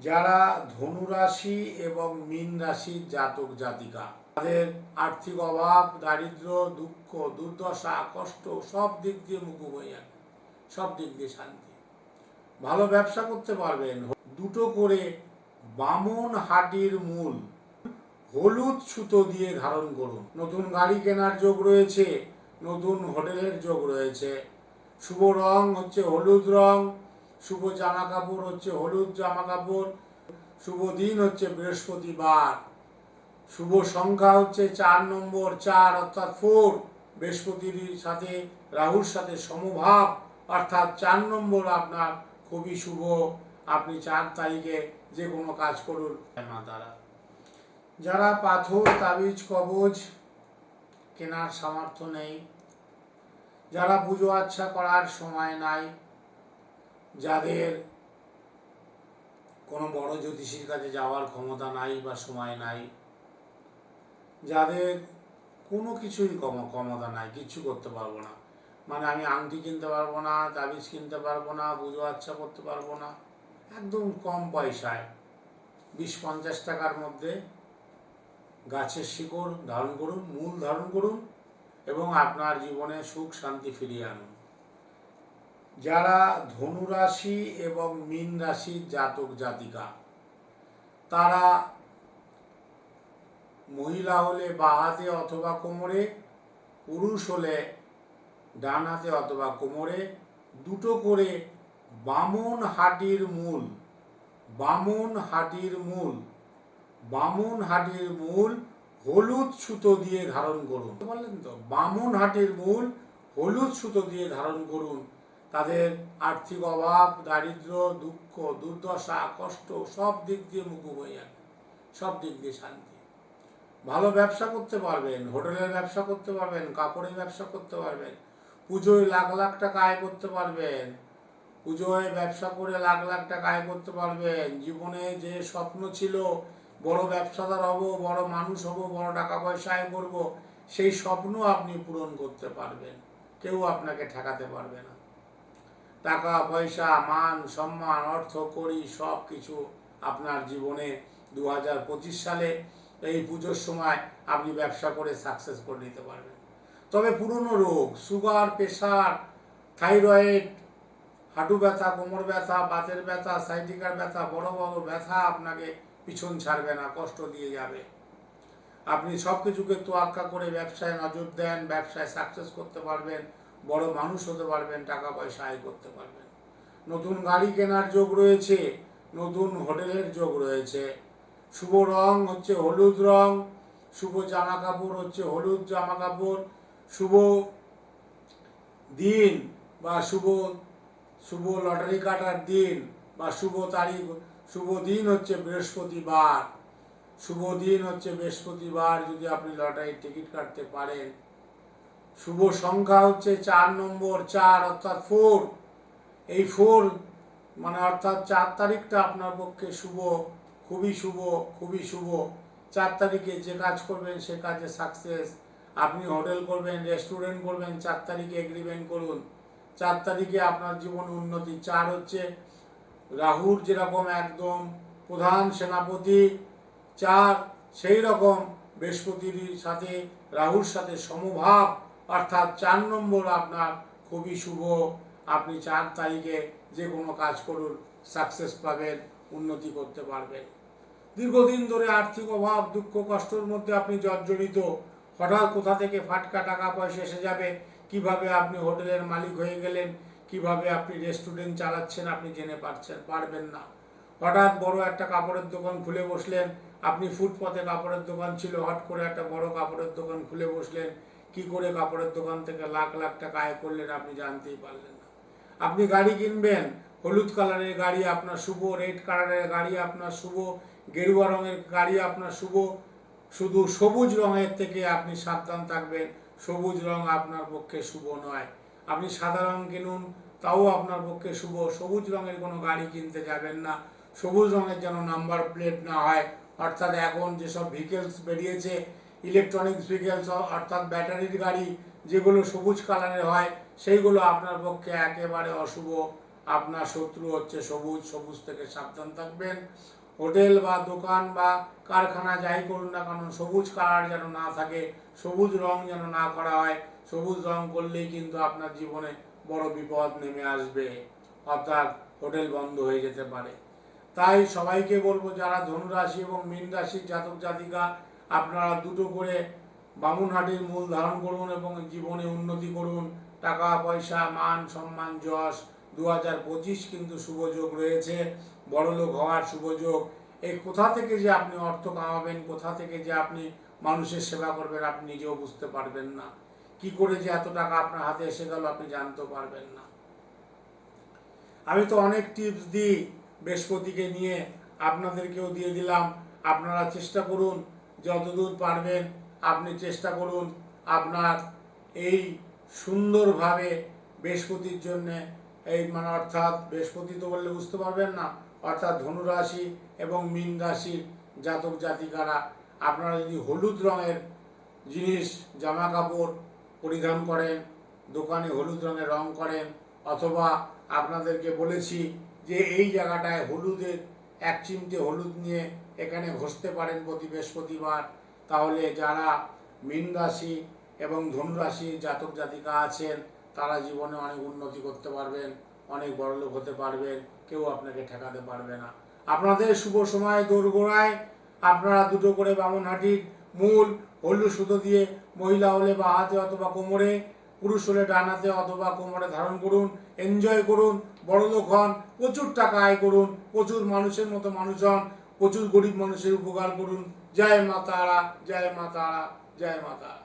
যারা ধনুরাশি এবং মীন রাশির জাতক জাতিকা, তাদের আর্থিক অভাব, দারিদ্র, দুঃখ, দুর্দশা, কষ্ট সব দিক দিয়ে যাবে সব দিক দিয়ে শান্তি। ভালো ব্যবসা করতে পারবেন। দুটো করে বামন হাটির মূল হলুদ সুতো দিয়ে ধারণ করুন। নতুন গাড়ি কেনার যোগ রয়েছে, নতুন হোটেলের যোগ রয়েছে। শুভ রং হচ্ছে হলুদ রং শুভ জামা কাপড় হচ্ছে হলুদ জামা কাপড় শুভ দিন হচ্ছে বৃহস্পতিবার। শুভ সংখ্যা হচ্ছে চার নম্বর চার অর্থাৎ ফোর। বৃহস্পতির সাথে রাহুর সাথে সমভাব অর্থাৎ চার নম্বর আপনার খুবই শুভ। আপনি চার তারিখে যে কোনো কাজ করুন। মা তারা যারা পাথর তাবিজ কবজ কেনার সামর্থ্য নেই যারা পুজো আচ্ছা করার সময় নাই যাদের কোনো বড় জ্যোতিষীর কাছে যাওয়ার ক্ষমতা নাই বা সময় নাই, যাদের কোনো কিছুই কম, ক্ষমতা নাই, কিচ্ছু করতে পারব না। মানে আমি আংটি কিনতে পারব না তাবিজ কিনতে পারব না পুজো আচ্ছা করতে পারব না, একদম কম পয়সায় বিশ পঞ্চাশ টাকার মধ্যে গাছের শিকড় ধারণ করুন, মূল ধারণ করুন এবং আপনার জীবনে সুখ শান্তি ফিরিয়ে আনুন। যারা ধনুরাশি এবং মীন রাশির জাতক জাতিকা, তারা মহিলা হলে বা হাতে অথবা কোমরে, পুরুষ হলে ডান হাতে অথবা কোমরে, দুটো করে বামন হাটির মূল, বামন হাটির মূল, বামন হাটির মূল হলুদ সুতো দিয়ে ধারণ করুন। বললেন তো, বামন হাটির মূল হলুদ সুতো দিয়ে ধারণ করুন। তাদের আর্থিক অভাব, দারিদ্র, দুঃখ, দুর্দশা, কষ্ট সব দিক দিয়ে যাবে। সব দিক দিয়ে শান্তি। ভালো ব্যবসা করতে পারবেন, হোটেলের ব্যবসা করতে পারবেন, কাপড়ের ব্যবসা করতে পারবেন, পুজোয় লাখ লাখ টাকা আয় করতে পারবেন, পুজোয় ব্যবসা করে লাখ লাখ টাকা আয় করতে পারবেন, জীবনে যে স্বপ্ন ছিল, বড় ব্যবসাদার হব, বড় মানুষ হব, বড় টাকা পয়সা আয় করব, সেই স্বপ্ন আপনি পূরণ করতে পারবেন। কেউ আপনাকে ঠেকাতে পারবে না। টাকা, পয়সা, মান, সম্মান, অর্থ, করি, সব কিছু আপনার জীবনে দু হাজার পঁচিশ সালে এই পুজোর সময় আপনি ব্যবসা করে সাকসেস করে নিতে পারবেন। তবে পুরনো রোগ সুগার প্রেশার থাইরয়েড হাঁটু ব্যথা, কোমর ব্যথা, বাতের ব্যথা সাইটিকার ব্যথা, বড় বড় ব্যথা আপনাকে পিছন ছাড়বে না, কষ্ট দিয়ে যাবে। আপনি সব কিছুকে তোয়াক্কা করে ব্যবসায় নজর দেন, ব্যবসায় সাকসেস করতে পারবেন। বড় মানুষ হতে পারবেন, টাকা পয়সা আয় করতে পারবেন। নতুন গাড়ি কেনার যোগ রয়েছে, নতুন হোটেলের যোগ রয়েছে। শুভ রং হচ্ছে হলুদ রং, শুভ জামা কাপড় হচ্ছে হলুদ জামা কাপড়, শুভ দিন বা শুভ শুভ লটারি কাটার দিন বা শুভ তারিখ, শুভ দিন হচ্ছে বৃহস্পতিবার। শুভ দিন হচ্ছে বৃহস্পতিবার, যদি আপনি লটারির টিকিট কাটতে পারেন। শুভ সংখ্যা হচ্ছে চার নম্বর, চার অর্থাৎ ফোর এই ফোর মানে অর্থাৎ চার তারিখটা আপনার পক্ষে শুভ, খুবই শুভ খুবই শুভ। চার তারিখে যে কাজ করবেন সে কাজে সাকসেস আপনি হোটেল করবেন রেস্টুরেন্ট করবেন, চার তারিখে এগ্রিমেন্ট করুন। চার তারিখে আপনার জীবন উন্নতি। চার হচ্ছে রাহুর যেরকম একদম প্রধান সেনাপতি। চার সেই রকম বৃহস্পতির সাথে, রাহুর সাথে সমভাব। অর্থাৎ চার নম্বর আপনার খুবই শুভ। আপনি চার তারিখে যে কোনো কাজ করুন সাকসেস পাবেন, উন্নতি করতে পারবেন। দীর্ঘদিন ধরে আর্থিক অভাব, দুঃখ, কষ্টের মধ্যে আপনি জর্জরিত। হঠাৎ কোথা থেকে ফাটকা টাকা পয়সা এসে যাবে? কীভাবে আপনি হোটেলের মালিক হয়ে গেলেন? কীভাবে আপনি রেস্টুরেন্ট চালাচ্ছেন আপনি জেনে পারছেন, পারবেন না। হঠাৎ বড় একটা কাপড়ের দোকান খুলে বসলেন। আপনি ফুটপাতে কাপড়ের দোকান ছিল, হট করে একটা বড় কাপড়ের দোকান খুলে বসলেন। কি করে কাপড়ের দোকান থেকে লাখ লাখ টাকা আয় করলেন আপনি জানতেই পারলেন না। আপনি গাড়ি কিনবেন, হলুদ কালারের গাড়ি আপনার শুভ, রেড কালারের গাড়ি আপনার শুভ, গেরুয়া রঙের গাড়ি আপনার শুভ, শুধু সবুজ রঙের থেকে আপনি সাবধান থাকবেন। সবুজ রং আপনার পক্ষে শুভ নয়। আপনি সাদা রং কিনুন, তাও আপনার পক্ষে শুভ। সবুজ রঙের কোনো গাড়ি কিনতে যাবেন না। সবুজ রঙের যেন নাম্বার প্লেট না হয়। অর্থাৎ এখন যেসব ভেহিকেলস বেরিয়েছে ইলেকট্রনিক্স ভেহিকেলস অর্থাৎ ব্যাটারির গাড়ি, যেগুলো সবুজ কালারের হয়, সেইগুলো আপনার পক্ষে একেবারে অশুভ। আপনার শত্রু হচ্ছে সবুজ সবুজ থেকে সাবধান থাকবেন। হোটেল বা দোকান বা কারখানা যাই করুন না কারণ সবুজ কালার যেন না থাকে, সবুজ রং যেন না করা হয়, সবুজ রং করলেই কিন্তু আপনার জীবনে বড় বিপদ নেমে আসবে। অর্থাৎ হোটেল বন্ধ হয়ে যেতে পারে। তাই সবাইকে বলব, যারা ধনুরাশি এবং মীন রাশির জাতক জাতিকা আপনারা দুটো করে বামুনহাটির মূল ধারণ করুন এবং জীবনে উন্নতি করুন। টাকা, পয়সা, মান, সম্মান, যশ দু হাজার পঁচিশ কিন্তু শুভযোগ রয়েছে। বড়লোক হওয়ার শুভযোগ। এই কোথা থেকে যে আপনি অর্থ কামাবেন, কোথা থেকে যে আপনি মানুষের সেবা করবেন আপনি নিজেও বুঝতে পারবেন না। কি করে যে এত টাকা আপনার হাতে এসে গেল আপনি জানতে পারবেন না। আমি তো অনেক টিপস দিই বৃহস্পতিকে নিয়ে। আপনাদেরকেও দিয়ে দিলাম। আপনারা চেষ্টা করুন যতদূর পারবেন আপনি চেষ্টা করুন আপনার এই সুন্দরভাবে বৃহস্পতির জন্যে, এই মানে অর্থাৎ বৃহস্পতি তো বললে বুঝতে পারবেন না, অর্থাৎ ধনুরাশি এবং মীন রাশির জাতক জাতিকারা, আপনারা যদি হলুদ রঙের জিনিস জামা কাপড় পরিধান করেন, দোকানে হলুদ রঙের রং করেন, অথবা আপনাদেরকে বলেছি যে এই জায়গাটায় হলুদের এক চিমটে হলুদ নিয়ে এখানে ঘষতে পারেন প্রতি বৃহস্পতিবার। তাহলে যারা মীন রাশি এবং ধনুরাশির জাতক জাতিকা আছেন, তারা জীবনে অনেক উন্নতি করতে পারবেন, অনেক বড়লোক হতে পারবেন, কেউ আপনাকে ঠেকাতে পারবে না। আপনাদের শুভ সময় দোরগোড়ায় আপনারা দুটো করে বামনহাটির মূল হলুদ সুতো দিয়ে মহিলা হলে বা হাতে অথবা কোমরে পুরুষ হলে ডানাতে অথবা কোমরে ধারণ করুন এনজয় করুন বড়লোক হন, প্রচুর টাকা আয় করুন, প্রচুর মানুষের মতো মানুষ হন, প্রচুর গরিব মানুষের উপকার করুন। জয় মা তারা, জয় মাতারা জয় মা তারা।